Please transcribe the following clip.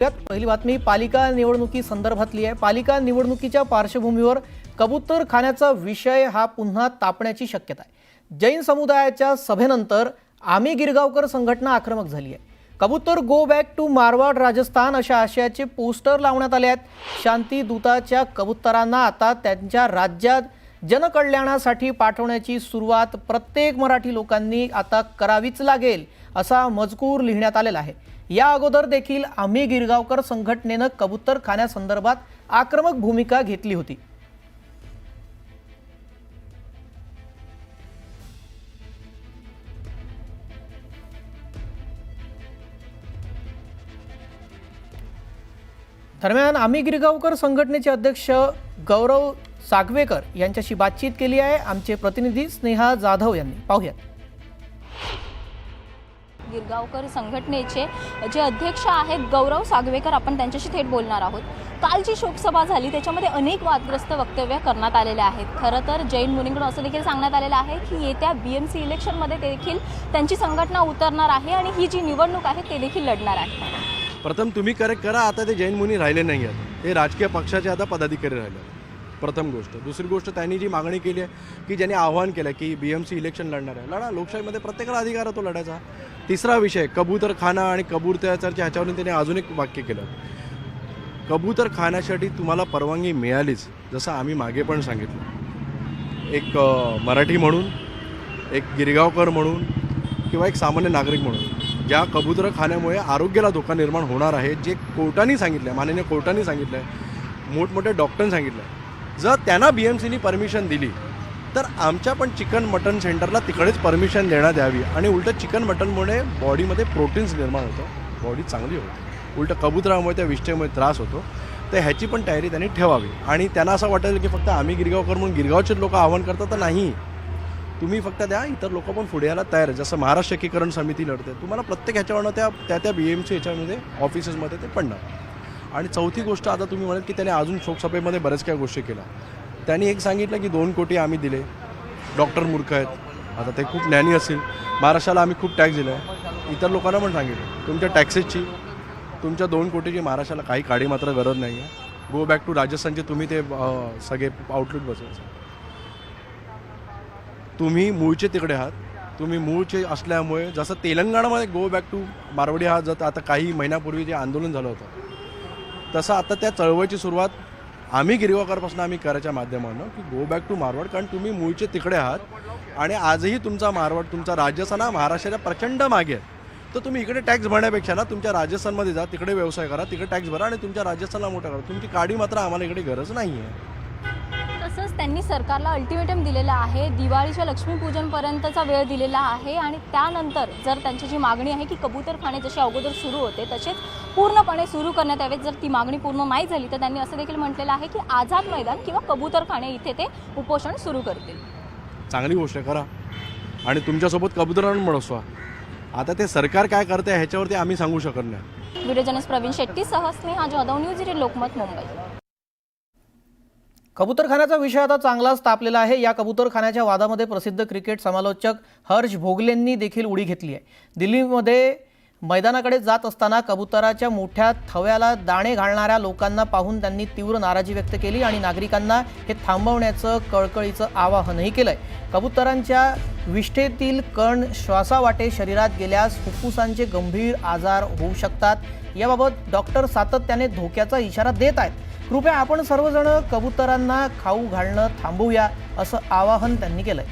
त्यात पहिली बातमी पालिका निवडणुकी संदर्भातली आहे. पालिका निवडणुकीच्या पार्श्वभूमीवर कबूतर खाण्याचा विषय हा पुन्हा तापण्याची शक्यता आहे. जैन समुदायाच्या सभेनंतर आम्ही गिरगावकर संघटना आक्रमक झाली आहे. कबूतर go back to Marwad Rajasthan अशा आशयाचे पोस्टर लावण्यात आले आहेत. शांती दूताच्या कबुतरांना आता त्यांच्या राज्यात जनकल्याणासाठी पाठवण्याची सुरुवात प्रत्येक मराठी लोकांनी आता करावीच लागेल असा मजकूर लिहिण्यात आलेला आहे. या अगोदर देखील आम्ही गिरगावकर संघटनेनं कबूतर खाण्यासंदर्भात आक्रमक भूमिका घेतली होती. दरम्यान आम्ही गिरगावकर संघटनेचे अध्यक्ष गौरव सागवेकर यांच्याशी बातचीत केली आहे. आमचे प्रतिनिधी स्नेहा जाधव यांनी. पाहूयात. गिरगावकर संघटनेचे जे अध्यक्ष आहेत गौरव सागवेकर आपण त्यांच्याशी थेट बोलणार आहोत. काल जी शोकसभा झाली त्याच्यामध्ये अनेक वादग्रस्त वक्तव्य करण्यात आलेले आहेत. खरं तर जैन मुनींकडून असं देखील सांगण्यात आलेलं आहे की येत्या बी एम सी इलेक्शनमध्ये देखील त्यांची संघटना उतरणार आहे आणि ही जी निवडणूक आहे ते देखील लढणार आहे. प्रथम तुम्ही करेक्ट करा आता ते जैन मुनी राहिले नाही आहेत ते राजकीय पक्षाचे आता पदाधिकारी राहिले. आहेत. प्रथम गोष्ट. दुसरी गोष्ट त्यांनी जी मागणी केली आहे की ज्यांनी आव्हान केलं की बी एम सी इलेक्शन लढणार आहे. लढा लोकशाहीमध्ये प्रत्येकाला अधिकार आहे तो लढायचा. तिसरा विषय कबूतर खाना आणि कबूतरच्या ह्याच्यावरून त्यांनी अजून एक वाक्य केलं. कबूतर खाण्यासाठी तुम्हाला परवानगी मिळालीच जसं आम्ही मागे पण सांगितलं. एक मराठी म्हणून एक गिरगावकर म्हणून किंवा एक सामान्य नागरिक म्हणून ज्या कबूतर खाण्यामुळे आरोग्याला धोका निर्माण होणार आहे जे कोर्टाने सांगितलं आहे माननीय कोर्टाने सांगितलं आहे मोठमोठ्या डॉक्टरांनी सांगितलं आहे जर त्यांना बी एम सीनी परमिशन दिली तर आमच्या पण चिकन मटन सेंटरला तिकडेच परमिशन देण्यात यावी. आणि उलटं चिकन मटनमुळे बॉडीमध्ये प्रोटीन्स निर्माण होतं. बॉडी चांगली होते. उलटं कबुतरामुळे त्या विष्ठेमुळे त्रास होतो. तर ह्याची पण तयारी त्यांनी ठेवावी. आणि त्यांना असं वाटेल की फक्त आम्ही गिरगावकर म्हणून गिरगावचेच लोक आव्हान करतात तर नाही. तुम्ही फक्त द्या इतर लोक पण पुढे यायला तयार आहे. जसं महाराष्ट्र एकीकरण समिती लढते. तुम्हाला प्रत्येक ह्याच्यावरनं त्या त्या त्या बी एम सी ह्याच्यामध्ये ऑफिसेसमध्ये ते पडणार. आणि चौथी गोष्ट आता तुम्ही म्हणाल की त्याने अजून शोकसभेमध्ये बऱ्याच काही गोष्टी केल्या. त्यांनी एक सांगितलं की दोन कोटी आम्ही दिले. डॉक्टर मूर्ख आहेत. आता ते खूप ज्ञानी असतील. महाराष्ट्राला आम्ही खूप टॅक्स दिला आहे इतर लोकांना पण सांगितलं. तुमच्या टॅक्सेसची तुमच्या दोन कोटीची महाराष्ट्राला काही काडी मात्र गरज नाही आहे गो बॅक टू राजस्थानचे तुम्ही ते सगळे आउटलेट बसवायचे. तुम्ही मूळचे तिकडे आहात. तुम्ही मूळचे असल्यामुळे जसं तेलंगणामध्ये गो बॅक टू मारवाडी हा जर आता काही महिन्यापूर्वी जे आंदोलन झालं होतं तसं आता त्या चळवळीची सुरुवात आम्ही गिरगावकरपासून आम्ही करायच्या माध्यमानं की गो बॅक टू मारवाड कारण तुम्ही मूळचे तिकडे आहात आणि आजही तुमचा मारवाड तुमचा राजस्थान हा महाराष्ट्राच्या प्रचंड मागे आहे. तर तुम्ही इकडे टॅक्स भरण्यापेक्षा ना तुमच्या राजस्थानमध्ये जा तिकडे व्यवसाय करा तिकडे टॅक्स भरा आणि तुमच्या राजस्थानला मोठा करा. तुमची काडी मात्र आम्हाला इकडे गरज नाही आहे तसंच त्यांनी सरकारला अल्टिमेटम दिलेला आहे. दिवाळीच्या लक्ष्मीपूजनपर्यंतचा वेळ दिलेला आहे आणि त्यानंतर जर त्यांची जी मागणी आहे की कबूतर खाणे जसे अगोदर सुरू होते तसेच पूर्णपणे सुरू करण्यात यावेत. जर ती मागणी पूर्ण नाही झाली तर त्यांनी असं देखील म्हटलेलं आहे की आझाद मैदान किंवा कबूतर खाणे इथे ते उपोषण सुरू करतील. चांगली गोष्ट आहे करा आणि तुमच्यासोबत कबुतरांना बसवा आता ते सरकार काय करते ह्याच्यावरती आम्ही सांगू शकत नाही. व्हिडिओ जर्नलिस्ट प्रवीण शेट्टी सह स्नेहा जाधव न्यूज लोकमत मुंबई. कबूतरखान्याचा विषय आता चांगलाच तापलेला आहे. या कबूतरखान्याच्या वादामध्ये प्रसिद्ध क्रिकेट समालोचक हर्ष भोगलेंनी देखील उडी घेतली आहे. दिल्लीमध्ये मैदानाकडे जात असताना कबुतराच्या मोठ्या थव्याला दाणे घालणाऱ्या लोकांना पाहून त्यांनी तीव्र नाराजी व्यक्त केली आणि नागरिकांना हे थांबवण्याचं कळकळीचं आवाहनही केलं आहे कबुतरांच्या विष्ठेतील कण श्वासावाटे शरीरात गेल्यास फुफ्फुसांचे गंभीर आजार होऊ शकतात. याबाबत डॉक्टर सातत्याने धोक्याचा इशारा देत आहेत. कृपया आपण सर्वजण कबुतरांना खाऊ घालणं थांबवूया असं आवाहन त्यांनी केलंय.